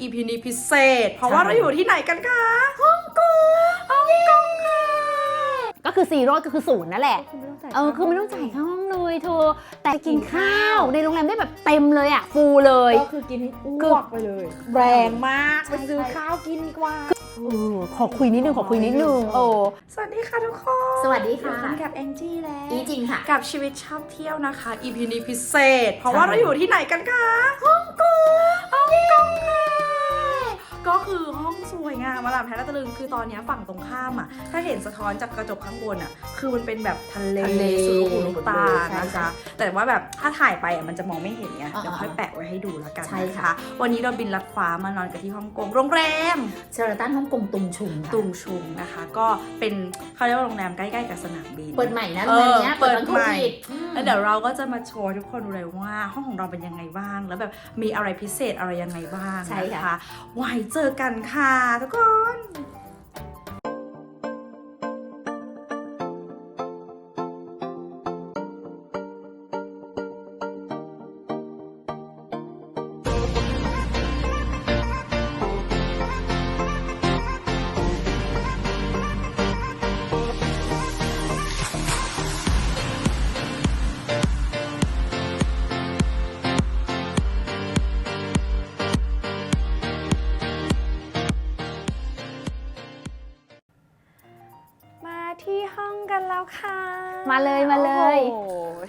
EP นี้พิเศษ เพราะว่าเราอยู่ที่ไหนกันคะฮ่องกงฮ่องกงค่ะก็คือซีโร่ก็คือศูนย์นั่นแหละคุณไม่ต้องจ่ายเออคือไม่ต้องจ่ายค่าห้องเลยเธอแต่กินข้าวในโรงแรมได้แบบเต็มเลยอะฟูเลยก็คือกินให้อ้วกไปเลยแรงมากไปซื้อข้าวกินดีกว่าเออขอคุยนิดนึงขอคุยนิดนึงโอ้สวัสดีค่ะทุกคน สวัสดีค่ะอยู่กันกับแองจี้แล้วอีจริงค่ะ กับชีวิตชอบเที่ยวนะคะ EP นี้พิเศษ เพราะว่าเราอยู่ที่ไหนกันคะฮ่องกงฮ่องกงค่ะ ก็คือห้องสวยงามมาลามแท้และตะลึงคือตอนเนี้ยฝั่งตรงข้ามอะ ถ้าเห็นสะท้อนจากกระจกข้างบนอะ คือมันเป็นแบบทะเลทะเลสุดลูกหูลูกตาใช่นะใช่คะ แต่ว่าแบบถ้าถ่ายไปอะมันจะมองไม่เห็นไงอ่าเดี๋ยวค่อยแปะไว้ให้ดูแล้วกันใช่นะค่ะคะวันนี้เราบินลัดฟ้ามานอนกันที่ฮ่องกงโรงแรม เชอร์ตันฮ่องกงตุงชุงค่ะตุงชุงนะคะ ก็เป็นเขาเรียกว่าโรงแรมใกล้ๆกับสนามบิน เปิดใหม่นะโรงแรมเนี้ยเออเปิดวันโคใหม่ วิดอืม แล้วเดี๋ยวเราก็จะมาโชว์ให้ทุกคนดูเลยว่าห้องของเราเป็นยังไงบ้าง แล้วแบบมีอะไรพิเศษอะไรยังไงบ้างใช่นะค่ะ คะไว้เจอกันค่ะทุกคน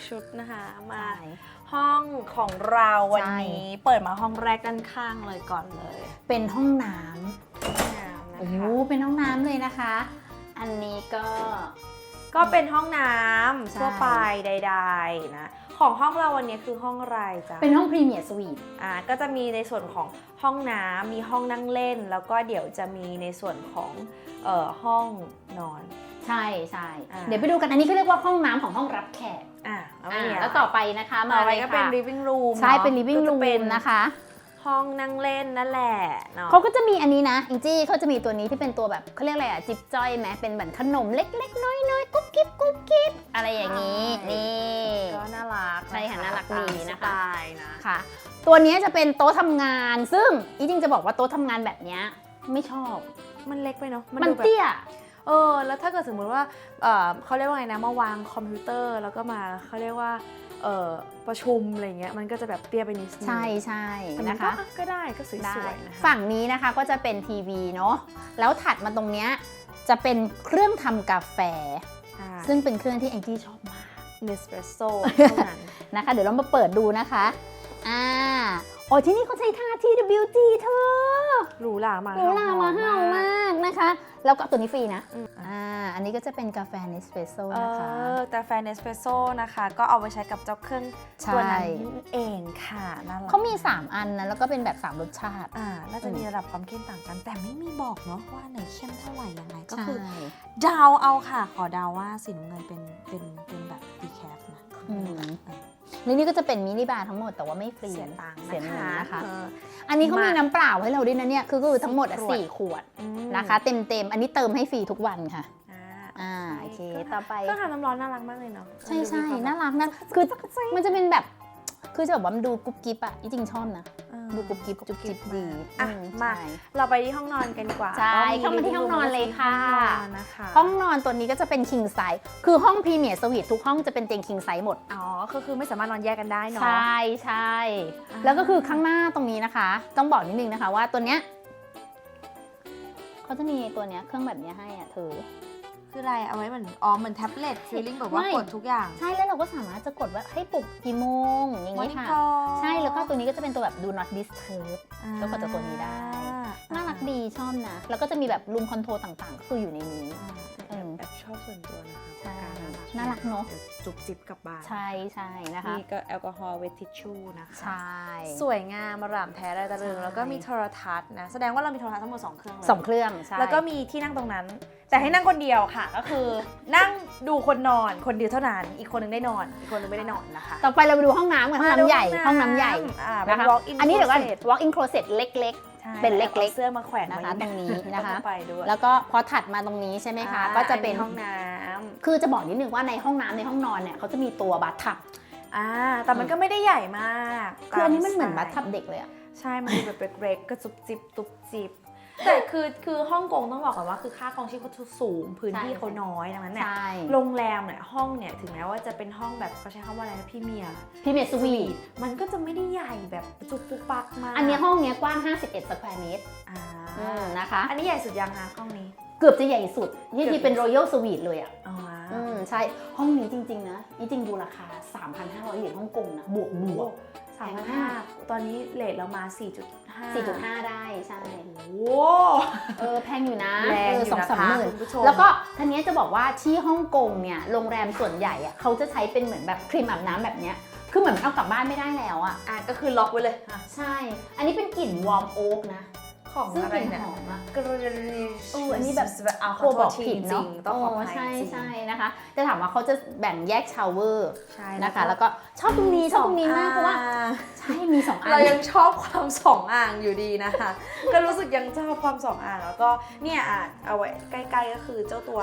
ชุดนะคะมา ห้องของเราวันใช่นี้ เปิดมาห้องแรกด้านข้างเลยก่อนเลย เป็นห้องน้น้ำำนะโอ้คะโหเป็นห้องน้ำเลยนะคะ อันนี้ก็ก็เป็นห้องน้ใช่ำทั่วไปใดๆนะของห้องเราวันนี้คือห้องอะไรจ๊ะ เป็นห้องพรีเมียร์สวีท อ่า ก็จะมีในส่วนของห้องน้ำ มีห้องนั่งเล่น แล้วก็เดี๋ยวจะมีในส่วนของเอ่อห้องนอน ใช่ใช่อ่า เดี๋ยวไปดูกันอันนี้เขาเรียกว่าห้องน้ำของห้องรับแขกอ่าแล้วอ่ามีะไรแล้วต่อไปนะคะมาต่อไปเลยก็เป็น ค่ะ living room ใช่อะเป็น living ก็จะ room เป็นนะคะห้องนั่งเล่นนั่นแหละเนาะเขาก็จะมีอันนี้นะอิงจี้เขาจะมีตัวนี้ที่เป็นตัวแบบเขาเรียกอะไรอะจิบจ้อยไหมเป็นเหมือนขนมเล็กๆ น้อยๆกุ๊บกิ๊บกุ๊บกิ๊บอะไรอย่างนี้นี่ ก็น่ารักใช่ค่ะน่ารักดีนะคะ ตามสไตล์นะค่ะ ตัวนี้จะเป็นโต๊ะทำงาน ซึ่งอีจริงจะบอกว่าโต๊ะทำงานแบบเนี้ยไม่ชอบ มันเล็กไปเนาะมันดูแบบเตี้ย เออ แล้วถ้าเกิดสมมุติว่าเออเขาเรียกว่าไงนะ มาวางคอมพิวเตอร์แล้วก็มาเขาเรียกว่าเออประชุมอะไรเงี้ยมันก็จะแบบเตี้ยไปนิดนึงใช่ใช่แต่มันะก็คะอ่ก็ได้ก็สได้วยๆนะคะฝั่งนี้นะคะก็จะเป็นทีวีเนาะแล้วถัดมาตรงเนี้ยจะเป็นเครื่องทำกาแฟ ซึ่งซึ่งเป็นเครื่องที่แองจี้ชอบมากเนสเปรสโซ่เท่านั้นนะคะ เดี๋ยวเรามาเปิดดูนะคะอ่า โอ้ที่นี่เขาใช้ท่า TWG เธอหรูหรามาหรูหรามาเห่ามากนะคะ แล้วก็ตัวนี้ฟรีนะอืมอ่าอันนี้ก็จะเป็นกาแฟเนสเปรสโซ่เอนะคะอแต่แฟนเนสเปรสโซ่นะคะ ก็เอาไปใช้กับเจ้าเครื่องใช่ตัวนั้นเองค่ะน่ารักเขามี 3 อันนะแล้วก็เป็นแบบ 3 รสชาติอ่าน่าจะมีระดับความเข้มต่างกัน แต่ไม่มีบอกเนาะว่าไหนเข้มเท่าไหร่ยังไงก็ใช่คือเดาเอาค่ะ ขอเดาว่าสีน้ำเงินเป็นเป็นเป็นแบบดีแคฟนะ อืมแล้วนี่ก็จะเป็นมินิบาร์ทั้งหมดแต่ว่าไม่ฟรีเสียตังค์เสียเงินนะคะเอออันนี้เขามามีมีน้ำเปล่าให้เราด้วยนะเนี่ย คือก็คือทั้งหมดอะขวดสี่ขวดอืมนะคะ เต็มเต็มๆอันนี้เติมให้ฟรีทุกวันค่ะอ่าอ่าโอเคก็ต่อไปเครื่องทำน้ำร้อนน่ารักมากเลยเนาะ ใช่ใช่ดูมีควมน่ารักนะ คือมันจะเป็นแบบ คือจะแบบว่ามันดูกุ๊บกิ๊บอะจริงๆชอบนะเออดูกุ๊บกิ๊บจุ๊บจิ๊บดีอะอืมา ใช่ เราไปที่ห้องนอนกันดีกว่าใช่ก็เข้ามาที่ห้องนอนเลยค่ะ ห้องนอนนะคะ ห้องนอนตัวนี้ก็จะเป็น king size คือห้องพรีเมียร์สวีททุกห้องจะเป็นเตียง king size หมด อ๋อ ก็คือไม่สามารถนอนแยกกันได้เนาะ ใช่ใช่อ่า แล้วก็คือข้างหน้าตรงนี้นะคะ ต้องบอกนิดนึงนะคะว่าตัวเนี้ยเขาจะมีตัวเนี้ยเครื่องแบบเนี้ยให้อะเธอ คืออะไรเอาไว้เหมือนอ๋อเหมือนแท็บเล็ตฟีลลิ่งแบบว่าไม่ กดทุกอย่างใช่แล้วเราก็สามารถจะกดว่าให้ปลุกกี่โมงอย่างนี้ Morning ค่ะ call ใช่แล้วก็ตัวนี้ก็จะเป็นตัวแบบ do not disturb ก็กดจากตัวนี้ได้ น่ารักดีชอบนะ แล้วก็จะมีแบบรูมคอนโทรต่างๆ ก็คืออยู่ในนี้เออแบบชอบส่วนตัวนะคะใช่ปกก น่ารักเนอะดี๋ยวจุบจิบกลับบ้านใช่ใช่นะคะ นี่ก็แอลกอฮอล์เวททิชชู่นะคะใช่สวยงามมารามแท้ได้ตะลึงใช่แล้วก็มีโทรทัศน์นะแสดงว่าเรามีโทรทัศน์ทั้งหมด2เครื่องเลยสองเครื่องใช่แล้วก็มีที่นั่งตรงนั้น แต่ให้นั่งคนเดียวค่ะ ก็คือนั่งดูคนนอนคนเดียวเท่านั้น อีกคนนึงได้นอน อีกคนนึงไม่ได้นอนนะคะ ต่อไปเราไปดูห้องน้ำกันห้องน้ำใหญ่ห้องน้ำใหญ่อ่าเป็นนะคะ walk in อันนี้เดี๋ยวก่อน closet walk in closet เล็กใช่ เป็นเล็กๆอาเสื้อมาแขวนนะคะไว้ตรงนี้นะคะแล้วก็ไปด้วยๆแล้วก็พอถัดมาตรงนี้ใช่ไหมคะอ่าก็จะเป็นอัห้องน้ำคือจะบอกนิดนึงว่าในห้องน้ำในห้องนอนเนี่ยเขาจะมีตัวบัตทับอ่าแต่มันก็ไม่ได้ใหญ่มาก คืออันนี้มันเหมือนตาบัตสไตล์ทับเด็กเลยอะใช่ มันดูแบบเล็กๆกระจุบจิบตุบจิบ แต่คือคือฮ่องกงต้องบอกก่อนว่าคือค่าครองชีพเขาสูงพื้นที่ใช่เขาน้อยดังนั้นเนี่ยใช่โรงแรมเนี่ยห้องเนี่ยถึงแม้ว่าจะเป็นห้องแบบเขาใช้คำว่าอะไรนะพี่เมียพี่เมย์สวีทมันก็จะไม่ได้ใหญ่แบบจุกปุกปักมากอันเนี้ยห้องเนี้ยกว้าง 51สแควร์เมตรอ่าอืมนะคะ อันนี้ใหญ่สุดยังคะห้องนี้ เกือบจะใหญ่สุด นี่เกือบที่เป็นรอยัลสวีทเลยอะอ๋ออืมใช่ห้องนี้จริง ๆ นะนี่จริงดูราคา 3,500เหรียญฮ่องกงนะบวกบวก สามพันห้าตอนนี้เลทเรามา 4.5 4.5 ได้ใช่โอ้เออแพงอยู่นะแรงอยู่สองนะสามคะหมื่นคุณผู้ชมแล้วก็ทีนี้จะบอกว่าที่ฮ่องกงเนี่ยโรงแรมส่วนใหญ่อะเขาจะใช้เป็นเหมือนแบบครีมอาบน้ำแบบเนี้ยคือเหมือนเอากลับบ้านไม่ได้แล้วอะอะก็คือล็อกไว้เลยอะใช่ อันนี้เป็นกลิ่นวอร์มโอ๊กนะ ของซึ่งอะกไรลิ่นเนี่ยหอมอะกระเอออันนี้แบบเอากลัวบอกผิดจริเนาะงๆต้องขออภัยใช่จริงใช่นะคะ จะถามว่าเขาจะแบ่งแยกชาวเวอร์ใช่นะคะ แล้วก็ชอบตรงนี้ชอบตรงนี้มากเพราะว่าใช่มีสองอันเรายังชอบความสองอ่างอยู่ดีนะคะ ก็รู้สึกยังชอบความสองอ่างแล้วก็เนี่ยอะเอาไว้ใกล้ๆก็คือเจ้าตัว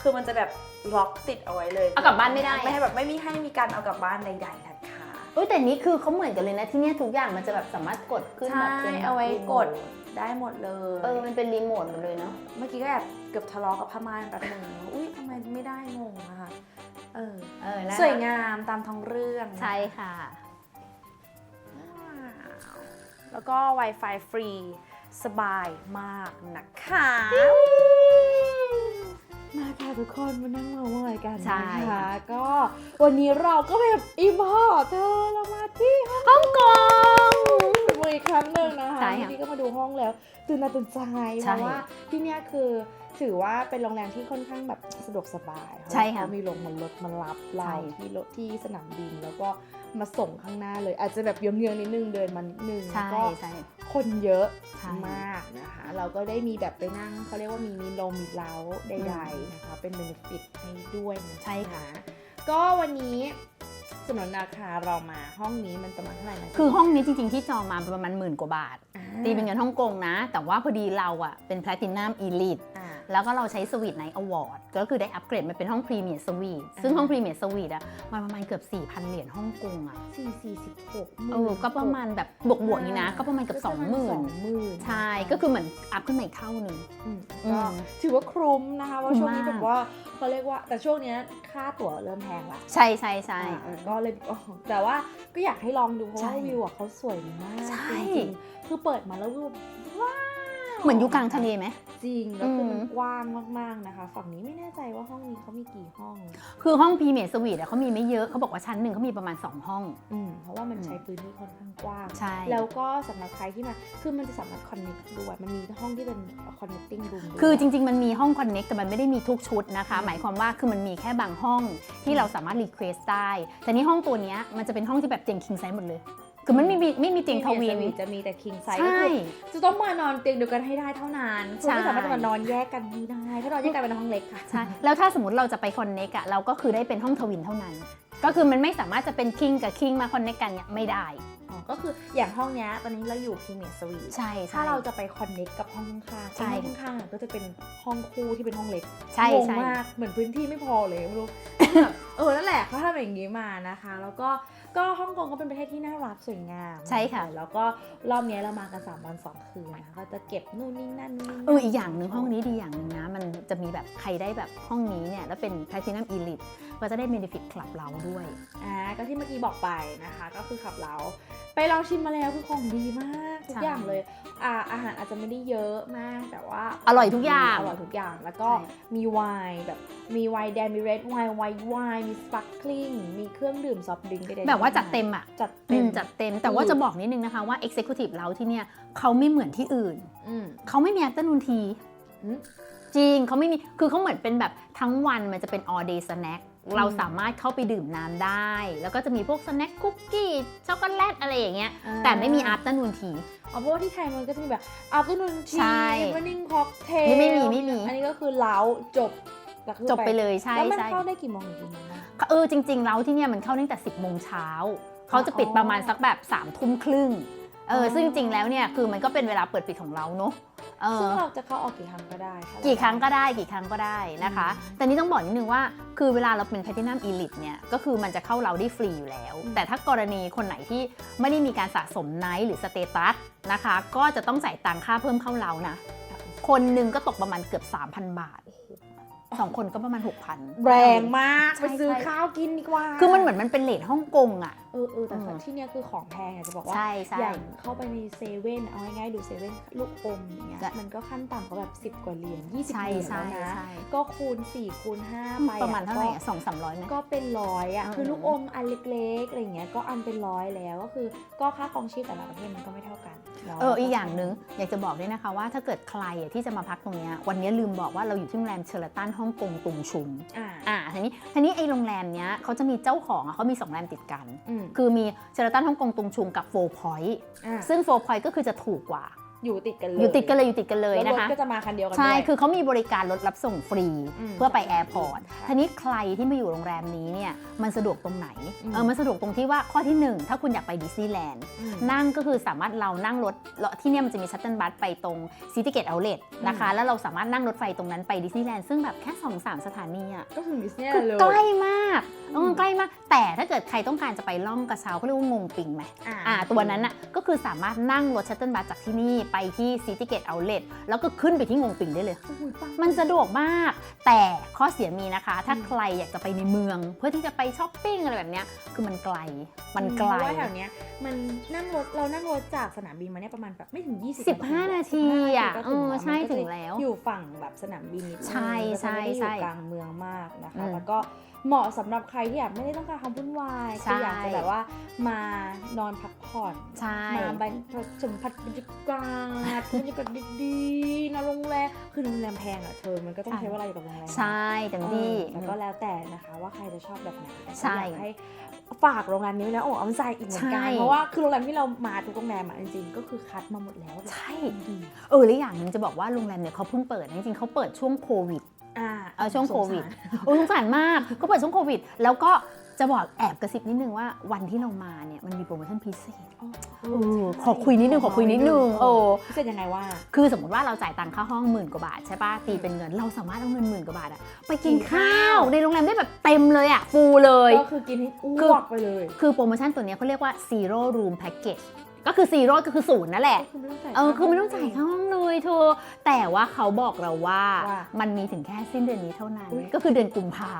คือมันจะแบบล็อกติดเอาไว้เลย เอากลับบ้านไม่ได้ ไม่ให้แบบไม่มีให้มีการเอากลับบ้านใดๆนะคะ เอ้ยแต่นี้คือเขาเหมือนกันเลยนะที่เนี่ยทุกอย่างมันจะแบบสามารถกดขึ้นใช่แบบเป็นแบบเอาไว้รีโมทกดได้หมดเลยเออมันเป็นรีโมทหมดเลยเนาะเมื่อกี้ก็แอบเกือบทะเลาะกับพม่านแป๊บหนึงอุ้ยทำไมไม่ได้งงนะคะเออเออแล้วสวยงามตามท้องเรื่องนะคะใช่ค่ะว้าวแล้วก็ Wi-Fi ฟรีสบายมากนะคะ มาค่ะทุกคนมานั่งเมาส์มอยกันใช่นะคะก็วันนี้เราก็แบบอีพอร์ตเธอเรามาที่ห้องฮ่องกง เป็นมืออีกครั้งหนึ่งนะคะ ใช่ค่ะ พี่ ก็มาดูห้องแล้ว ตื่นตาตื่นใจใช่เพราะว่าที่เนี่ยคือถือว่าเป็นโรงแรมที่ค่อนข้างแบบสะดวกสบายใช่ค่ะเขามีลงมารถมารับเราใช่ ที่รถที่สนามบินแล้วก็มาส่งข้างหน้าเลย อาจจะแบบเยื้องๆนิดนึงเดินมานิดนึงใช่ก็ ใช่ คนเยอะใช่มากนะคะ เราก็ได้มีแบบไปนั่งเขาเรียกว่ามีมีลมมีเล้าใดๆนะคะ เป็นเบนฟิตให้ด้วยนะใช่ค่ะ ก็วันนี้ สนนราคาเรามาห้องนี้มันประมาณเท่าไหร่นะคือห้องนี้จริงๆที่จองมาประมาณหมื่นกว่าบาทอ่าตีเป็นเงินฮ่องกงนะ แต่ว่าพอดีเราอะเป็นแพลตินัมอีลิทอ่า แล้วก็เราใช้สวีทไนท์อวอร์ดก็คือได้อัปเกรดมาเป็นห้องพรีเมียร์สวีทซึ่งอ่าห้องพรีเมียร์สวีทอะมันประมาณเกือบ4,000 เหรียญฮ่องกงอะสี่สี่สิบหกเออก็ประมาณแบบบวกๆนี้นะ ก็ประมาณเกือบสอง20,000หมื่นใช่ก็คือเหมือนอัพขึ้นมาอีกเท่าหนึ่งอืมอืก็มถือว่าคุ้มนะคะเพราะคุ้มช่วงนี้มากแบบว่าเขาเรียกว่าแต่ช่วงเนี้ยค่าตั๋วเริ่มแพงละใช่ใช่ใช่อ่าก็เลยอ๋อแต่ว่าก็อยากให้ลองดูเพราะใช่ว่าวิวอะเขาสวยมากใช่จริงๆคือเปิดมาแล้ววิวว้าว เหมือนอยู่กลางทะเลไหม จริง แล้วคือมันอืมกว้างมากๆนะคะ ฝั่งนี้ไม่แน่ใจว่าห้องนี้เขามีกี่ห้องคือห้องพรีเมียร์สวีทอะเขามีไม่เยอะเขาบอกว่าชั้นหนึ่งเขามีประมาณ 2 ห้อง อืมเพราะว่ามันอืมใช้พื้นที่ค่อนข้างกว้าง ใช่ แล้วก็สำหรับใครที่มา คือมันจะสามารถ connect ด้วยมันมีห้องที่เป็น connecting room ด้วยคือจริง ๆ มันมีห้องคอนเน็กแต่มันไม่ได้มีทุกชุดนะคะ หมายความว่าคือมันมีแค่บางห้องที่เราสามารถรีเควสได้ แต่นี่ห้องตัวเนี้ยมันจะเป็นห้องที่แบบเตียงคิงไซส์หมดเลย คือมันไม่มีไม่มีเตียงทวินที่ Sweet จะมีแต่ king size ใช่ก็คือจะต้องมานอนเตียงเดียวกันให้ได้เท่านั้นคุณไม่ใช่สามารถจะมานอนแยกกันไม่ได้ถ้านอนแยกกันเป็นห้องเล็กค่ะใช่แล้วถ้าสมมติเราจะไปคอนเน็กอะเราก็คือได้เป็นห้องทวินเท่านั้น ก็คือมันไม่สามารถจะเป็นคิงกับคิงมาคอนเน็กกันเนี่ยไม่ได้อ๋อก็คืออย่างห้องเนี้ยตอนนี้เราอยู่ Premier Suite ใช่ใช่ถ้าเราจะไป connect กับห้องข้างๆใช่ไอ้ห้องข้างๆอะก็จะเป็นห้องคู่ที่เป็นห้องเล็กใช่งงใช่มากเหมือนพื้นที่ไม่พอเลยไม่รู้แบบเออนั่นแหละเขาทำอย่างนี้มานะคะ แล้วก็ก็ฮ่องกงก็เป็นประเทศที่น่ารักสวยงามใช่ค่ะ แล้วก็รอบเนี้ยเรามากัน3วัน2คืนนะคะก็จะเก็บนู่นนี่นั่นนู่นนี่นั่นเอออีกอย่างหนึ่งห้องนี้ดีอย่างหนึ่งนะ มันจะมีแบบใครได้แบบห้องนี้เนี่ยแล้วเป็นแพลตินัมอีลิทก็จะได้เบนฟิตคลับเราด้วยอ่าก็ที่เมื่อกี้บอกไปนะคะ ก็คือขับเราไปลองชิมมาแล้วคือของดีมาก ทุกใช่อย่างเลยอ่าอาหารอาจจะไม่ได้เยอะมากแต่ว่าอร่อยทุกอย่างอร่อยทุกอย่างแล้วก็ใช่มีไวน์แบบมีไวน์แดงมีเรดไวน์ไวน์ไวน์มีสปาร์คลิงมีเครื่องดื่มซอฟต์ดริงก์ใดๆแบบว่าจัดเต็มอะจัดเต็เต็มมจัดเต็ม แต่ว่าจะบอกนิดนึงนะคะว่า Executive เราที่เนี่ยเขาไม่เหมือนที่อื่นอืมเขาไม่มี afternoon tea อืมจริงเขาไม่มีคือเขาเหมือนเป็นแบบทั้งวันมันจะเป็น all day snack เราสามารถเข้าไปดื่มน้ำได้ แล้วก็จะมีพวกสแน็คคุกกี้ช็อกโกแลตอะไรอย่างเงี้ยแต่ไม่มี afternoon tea อ๋อเพราะว่าที่ไทยมันก็จะมีแบบอัพนูนทีใช่อีวนิ่งค็อกเทลไม่มีไม่มี อันนี้ก็คือเล้าจบแล้วคือจบไปเลยใช่แล้วมันใช่เข้าได้กี่โมงถึงกี่โมงบ้างเออจริงๆแล้วที่เนี่ยมันเข้าตั้งแต่ 10โมงเช้าเขาจะปิดประมาณสักแบบ3ามทุ่มครึ่ง เออซึ่งจริงๆแล้วเนี่ยคือมันก็เป็นเวลาเปิดปิดของเราเนอะเอซึ่งอ เราจะเข้าออกกี่ครั้งก็ได้ถ้าเา กี่ครั้งก็ได้กี่ครั้งก็ได้นะคะ แต่นี่ต้องบอกนิดนึงว่าคือเวลาเราเป็นแพทินัมอีลิทเนี่ยก็คือมันจะเข้าเราได้ฟรีอยู่แล้วแต่ถ้ากรณีคนไหนที่ไม่ได้มีการสะสมไนท์หรือสเตตัสนะคะ ก็จะต้องจ่ายตังค่าเพิ่มเข้าเรานะ คนหนึ่งก็ตกประมาณเกือบ 3,000 บาท สองคนก็ประมาณ6,000แรงมาก ใช่ไปซื้อใช่ ข้าวกินดีกว่าคือมันเหมือนมันเป็นเลทฮ่องกงอะ เออเออแต่อืม ที่เนี้ยคือของแพงอะจะบอกว่า ใช่ใช่ อย่างเข้าไปในเซเว่นเอาง่ายๆดูเซเว่นลูกอมอย่างเงี้ยใช่มันก็ขั้นต่ำก็แบบ 10 กว่าเหรียญ20ใช่เหรียญใช่แล้วนะ ใช่ก็คูณ 4 คูณ 5 ไปอประมาณเท่าไหร่ก็อะสองสามร้อยไหม ก็เป็นร้อยอะเออคือลูกอมอันเล็กๆอะไรเงี้ยก็อันเป็นร้อยแล้วก็คือก็ค่าครองชีพแต่ละประเทศมันก็ไม่เท่ากันนาะ เอออีกอย่างหนึ่งอยากจะบอกด้วยนะคะว่าถ้าเกิดใครอะที่จะมาพักตรงเนี้ยวันนี้ลืมบอกว่าเราอยู่ที่โรงแรมเชอร์ตันฮ่องกงตุงชุมอ่าอ่าทีนี้ทีนี้ไอ้โรงแรมเนี้ยเขาจะมีเจ้าของอะเขามีสองโรงแรมติดกันอืมคือมีเชอร์ตันฮ่องกงตุงชุมกับโฟพอยต์อ่าซึ่งโฟพอยต์ก็คือจะถูกกว่า อยู่ติดกันเลยอยู่ติดกันเลยอยู่ติดกันเลยแล้วรนะถคะก็จะมาคันเดียวกันใช่ด้วยคือเขามีบริการรถรับส่งฟรีอืมเพื่อไปแอร์พอร์ตค่ะทีนี้ใครที่มาอยู่โรงแรมนี้เนี่ยมันสะดวกตรงไหนอืมเออ มันสะดวกตรงที่ว่าข้อที่หนึ่งถ้าคุณอยากไปดิสนีย์แลนด์อืมนั่งก็คือสามารถเรานั่งรถแล้วที่เนี่ยมันจะมีชัตเติลบัสไปตรงซิตี้เกตเอาเล t นะคะ แล้วเราสามารถนั่งรถไฟตรงนั้นไปดิสนีย์แลนด์ซึ่งแบบแค่2 3สถานีอะก็ถึงดิสนีย์คือเลยใกล้มาก เออือมใกล้มาก แต่ถ้าเกิดใครต้องการจะไปล่องกระเช้าเขาเรียกว่างงปิงไหมอ่าตัวนั้นอะก็คือสามารถนั่งรถชัตเติลบัสจากที่นี่ไปที่ซิตี้เกตเอาเล t แล้วก็ขึ้นไปที่งงปิงได้เลยโอ้โหปังมันสะดวกมาก แต่ข้อเสียมีนะคะ ถ้าอืมใครอยากจะไปในเมือง เพื่อที่จะไปช้อปปิ้งอะไรแบบเนี้ยคือมันไกลมันไกลเพราะว่าแถวเนี้ยมันนั่งรถเรานั่งรถจากสนามบินมาเนี่ยประมาณแบบไม่ถึง 20 15 นาทีอะก็เอถึงอแล้วใช่มันก็ถึจะงแล้ว อยู่ฝั่งแบบสนามบินนิดนึงใช่ก็จะไม่ได้ใช่อยู่ใช่กลางเมืองมากนะคะอืมแล้วก็ เหมาะสำหรับใครที่อยากไม่ได้ต้องการความวุ่นวายใช่คืออยากจะแบบว่ามานอนพักผ่อนใช่มาบรรสัมผัสบรรยากาศบรรยากาศดีๆนอนโรงแรมคือโรงแรมแพงอะเธอมันก็ต้องใช้เวลาอยู่กับโรงแรมใช่เต็มที่เออแล้วก็แล้วแต่นะคะว่าใครจะชอบแบบไหนแต่ก็ใช่อยากให้ฝากโรงแรมนี้ไว้แล้วโอ้เอาใจอีกเหมือนกันใช่เพราะว่าคือโรงแรมที่เรามาทุกโรงแรมอะจริงๆก็คือคัดมาหมดแล้วว่าแบบใช่ดีเออแล้วอย่างหนึ่งจะบอกว่าโรงแรมเนี่ยเขาเพิ่งเปิดนะจริงๆเขาเปิดช่วงโควิด อ่าเออช่วงโควิดสงสารโอ้สงสารมากก็เปิดช่วงโควิด แล้วก็จะบอกแอบกระซิบนิดนึงว่าวันที่เรามาเนี่ยมันมีโปรโมชั่นพิเศษอ๋อเออขอคุยนิดนึงขอคุยนิดนึงโอ้พิเศษยังไงว่าคือสมมติว่าเราจ่ายตังค่าห้องหมื่นกว่าบาทใช่ปะตีเป็นเงิน เราสามารถเอาเงินหมื่นกว่าบาทอะไปกินกินข้าข้าววในโรงแรมได้แบบเต็มเลยอะฟูเลยก็คือกินให้อ้คือวกไปเลย คือโปรโมชั่นตัวเนี้ยเขาเรียกว่า zero room package ก็คือ zero ก็คือศูนย์นั่นแหละคือไม่ต้องจ่ายเออ คือไม่ต้องจ่ายค่าห้อง เลยเธอแต่ว่าเขาบอกเราว่าว่ามันมีถึงแค่สิ้นเดือนนี้เท่านั้น อุ๊ย ก็คือเดือนกุมภา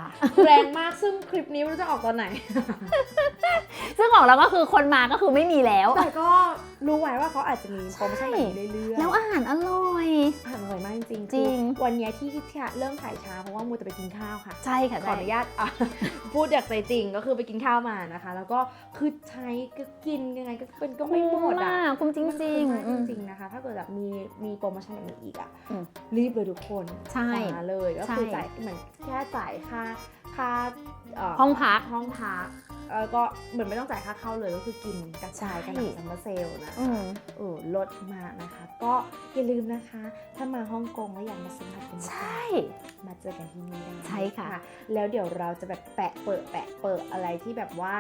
แรงมากซึ่งคลิปนี้ไม่รู้จะออกตอนไหน ซึ่งของเราก็คือคนมาก็คือไม่มีแล้ว แต่ก็รู้ไว้ว่าเขาอาจจะมีโปรโมชั่นแบบนี้เรื่อยๆแล้วอาหารอร่อย อาหารอร่อยมากจริงๆจริง คือวันเนี้ยที่ที่เริ่มถ่ายช้าเพราะว่ามูแต่ไปกินข้าวค่ะ ใช่ค่ะขออนุญาตอะ พูดจากใจจริงก็คือไปกินข้าวมานะคะ แล้วก็คือใช้ก็กินยังไงก็เป็นก็ไม่หมดอะมากคุ้มจริงมันจริคุ้งมมากจริงๆนะคะ ถ้าเกิดแบบมีมีโปรโมชั่นแบบนี้อีกอะอืมรีบเลยทุกคนใช่มาเลยก็คือใช่จ่ายเหมือนแค่จ่ายค่าค่าเห้องพักห้องพัก แล้วก็เหมือนไม่ต้องจ่ายค่าเข้าเลยก็คือกินกระจายกันใช่แบบซัมเมอร์เซลนะอืม เออลดมากนะคะ ก็อย่าลืมนะคะ ถ้ามาฮ่องกงแล้วอยากมาสัมผัสบรรยากาศใช่มาเจอกันที่นี่ได้ใช่ค่ะ แล้วเดี๋ยวเราจะแบบแปะเปิดแปะเปิดอะไรที่แบบว่า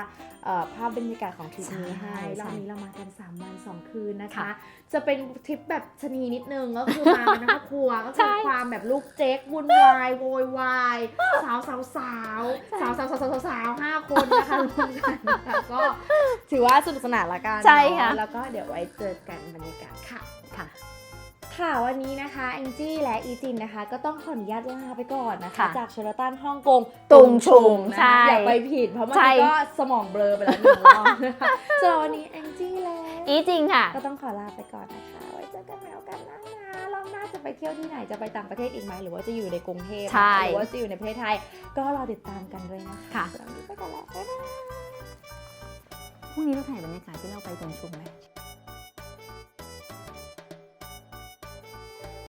เอ่อภาพบรรยากาศของทริปนี้ให้ใช่รอบใช่นี้เรามากัน 3 วัน 2 คืนนะคะ ค่ะจะเป็นทริปแบบชะนีนิดนึงก็คือมากันทั้งครอบครัวก็ใช่คือความแบบลูกเจ๊กวุ่นวายโวยวายสาวสาวสาวสาวสาวสาวสาวสาวห้าคนนะคะรวมกันนะคะก็ถือว่าสนุกสนานละกันใช่ค่ะ เนอแล้วก็เดี๋ยวไว้เจอกันบรรยากาศค่ะ ค่ะ ค่ะวันนี้นะคะแองจี้และอีจินนะคะ ก็ต้องขออนุญาตลาไปก่อนนะคะ ค่ะจากเชอร์ตันฮ่องกงตุงชุมนะคะใช่อย่าไปผิด เพราะเมื่อใช่ กี้ก็สมองเบลอไปแล้วหนึ่งรอบนะคะสำหรับวันนี้แองจี้และอีจริงค่ะ ก็ต้องขอลาไปก่อนนะคะ ไว้เจอกันใหม่โอกาสหน้า ไปเที่ยวที่ไหนจะไปต่างประเทศอีกไหมหรือว่าจะอยู่ในกรุงเทพนะคะใช่ หรือว่าจะอยู่ในประเทศไทย ก็รอติดตามกันด้วยนะคะค่ะ สำหรับวันนี้ไปก่อนแล้วบ๊ายบาย พรุ่งนี้เราถ่ายบรรยากาศที่เราไปตรงชุมไหม